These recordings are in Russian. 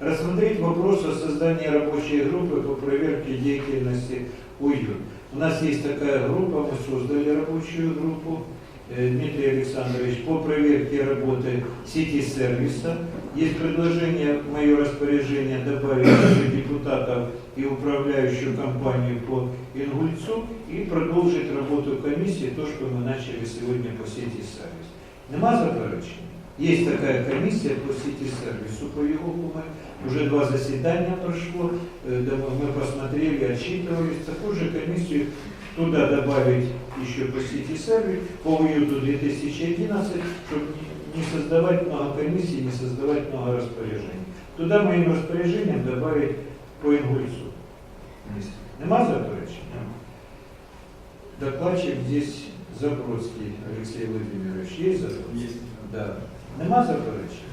рассмотреть вопрос о создании рабочей группы по проверке деятельности УЮ. У нас есть такая группа, мы создали рабочую группу, э, Дмитрий Александрович, по проверке работы сети сервиса. Есть предложение, мое распоряжение добавить депутатов и управляющую компанию по Ингульцу и продолжить работу комиссии, то, что мы начали сегодня по сети сервис. Нема заперечень? Є така комісія по сіті сервісу по його ми уже два засідання пройшло, э, да мы мы посмотрели, отчитывались. Такую же комиссию туда добавить еще по сети сервис, по уюту 2011, чтобы не создавать много комиссий, не создавать много распоряжений. Туда моим распоряжением добавить по ингульцу. Нема заперечень? Докладчик здесь Забродский Алексей Владимирович. Есть заперечень? Есть. Да. Нема заперечень?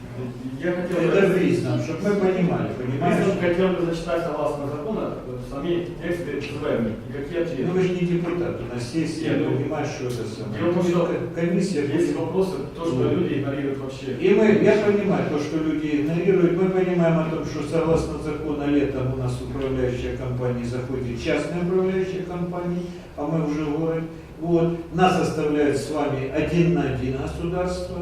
Я хотел Это бы, різном, щоб ми розуміли, понимаешь? Признак хотел бы зачитать согласно закону э, сами тексты называемые и какие Ну ответы. вы же не депутат, у нас есть, я ну, понимаю, что это самое. дело в том, что комиссия Есть вопросы, то, что люди игнорируют вообще. И мы, я понимаю то, что люди игнорируют, мы понимаем о том, что согласно закону летом у нас управляющая компания заходит частная управляющая компания, а мы уже в городе. Вот. Нас оставляют с вами один на один государство.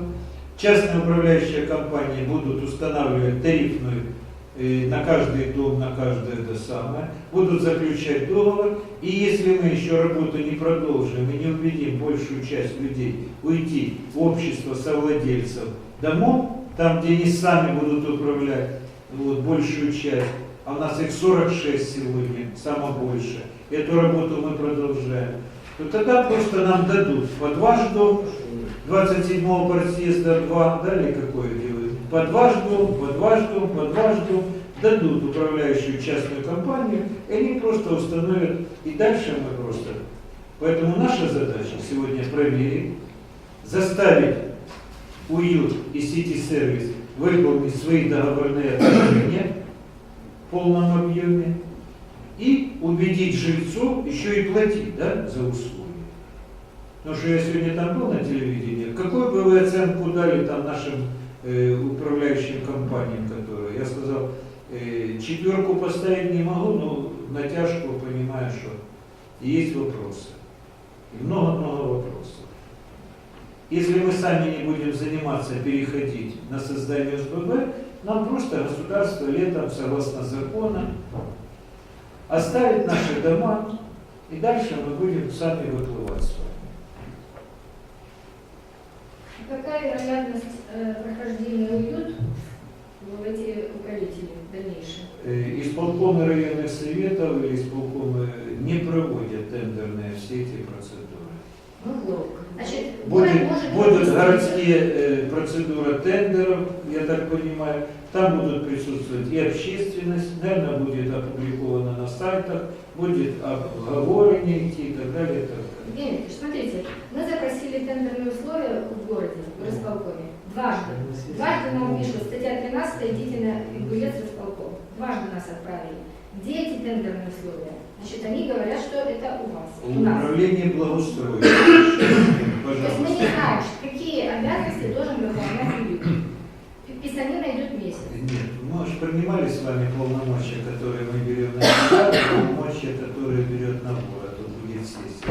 Частные управляющие компании будут устанавливать тарифную э, на каждый дом, на каждое это самое, будут заключать договор, и если мы еще работу не продолжим и не убедим большую часть людей уйти в общество совладельцев домов, там, где они сами будут управлять вот, большую часть, а у нас их 46 сегодня, самое больше, эту работу мы продолжаем, то тогда просто нам дадут под ваш дом, 27-го партсъезда 2, далее какое делают, под ваш дом, под ваш дом, под ваш дом, дадут управляющую частную компанию, и они просто установят, и дальше мы просто. Поэтому наша задача сегодня проверить, заставить уют и сити сервис выполнить свои договорные отношения в полном объеме и убедить жильцов еще и платить да, за услуги. Потому что я сегодня там был на телевидении, какую бы вы оценку дали там нашим э, управляющим компаниям, которые, я сказал, э, четверку поставить не могу, но натяжку понимаю, что есть вопросы. И много-много вопросов. Если мы сами не будем заниматься, переходить на создание СББ, нам просто государство летом, согласно закону, оставит наши дома, и дальше мы будем сами выплывать с вами. Какая вероятность э, прохождения уют в эти управители в дальнейшем? Э, Исполкомы районных советов или исполкомы не проводят тендерные все эти процедуры. Значит, Будет, может будут городские э, процедуры тендеров, я так понимаю, там будут присутствовать и общественность, наверное, будет опубликовано на сайтах, будет обговорение идти и так далее. и так далее. Евгений Викторович, смотрите, мы запросили тендерные условия в городе, в располкоме. Дважды. Дважды нам пишут, статья 13, идите на Ингулец располком. Дважды нас отправили. Где эти тендерные условия? Значит, они говорят, что это у вас, у нас. Управление благоустройства. То есть мы не знаем, какие обязанности должен выполнять уют. Писанина идет месяц. Нет, мы же принимали с вами полномочия, которые мы берем на себя, полномочия, которые берет на город, вот будет сессия.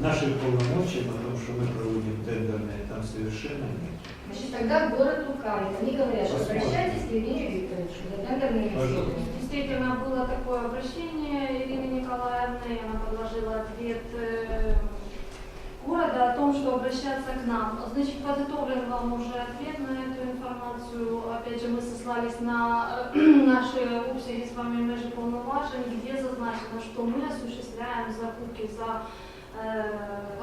Наших полномочий о том, что мы проводим тендерные, там совершенно нет. Значит, тогда город лукавит. Они говорят, что Посмотрим. обращайтесь к Евгению Викторовичу за тендерными Пожалуйста. условиями. Действительно, было такое обращение Ирины Николаевны, она предложила ответ э, города о том, что обращаться к нам. Значит, подготовлен вам уже ответ на эту информацию. Опять же, мы сослались на э, наши обсяги с вами между полноважен, где зазначено, что мы осуществляем закупки за, э,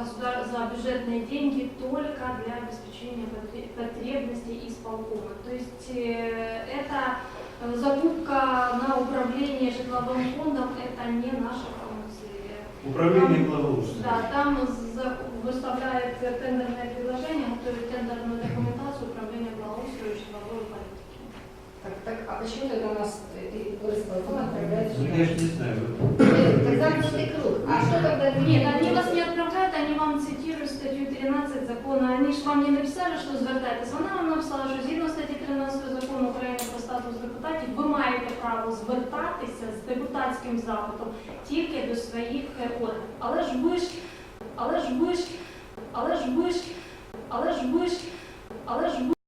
за бюджетные деньги только для обеспечения потре- потребностей исполкома. То есть э, это Э, Закупка на управление житловым фондом – это не наша функция. Управление благоустройства. Да, там за- выставляет тендерное предложение, готовит тендерную документацию управления благоустройства и житловой политики. Так, так, а почему тогда у нас и горосполком отправляют Ну, я же не знаю. Тогда круг. А что тогда? Нет, они 13 закону. Они ж вам не написали, що звертайтесь. Вона вам написала, що згідно статті 13 закону України про статус депутатів, ви маєте право звертатися з депутатським запитом тільки до своїх е, органів. Але ж ви ж, але ж ви ж, але ж ви ж, але ж ви ж, але ж ви